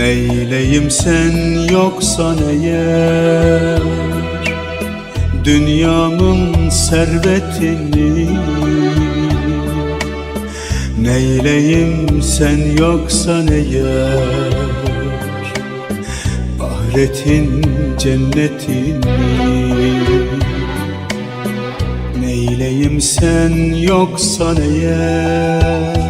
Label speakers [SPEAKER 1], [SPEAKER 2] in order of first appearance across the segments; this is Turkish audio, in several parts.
[SPEAKER 1] Neyleyim sen yoksan eğer Dünyamın servetini. Neyleyim sen yoksan eğer Ahiretin cennetini. Neyleyim sen yoksan eğer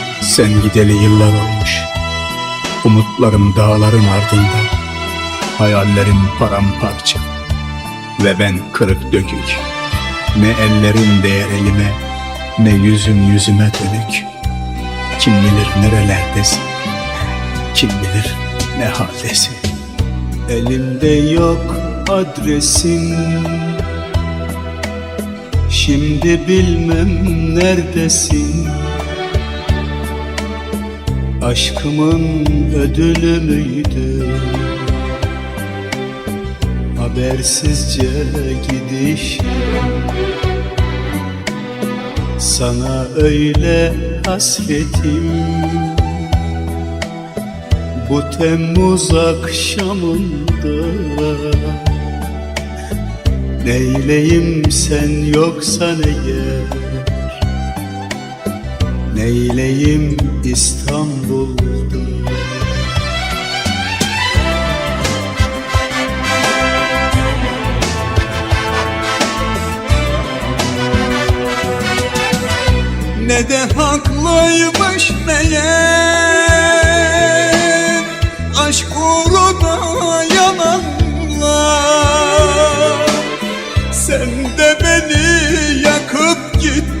[SPEAKER 2] sen gideli yıllar olmuş. Umutlarım dağların ardında. Hayallerim paramparça. Ve ben kırık dökük. Ne ellerim değer elime Ne yüzüm yüzüme dönük. Kim bilir nerelerdesin Kim bilir ne haldesin.
[SPEAKER 1] Elimde yok adresin Şimdi bilmem neredesin Aşkımın ödülü müydü? Habersizce gidiş Sana öyle hasretim. Bu Temmuz akşamında. Neyleyim sen yoksan eğer Neyleyim İstanbul'da? Ne de haklıymış meğer Aşk uğruna yalanlar Sen de beni yakıp gittin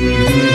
[SPEAKER 2] Música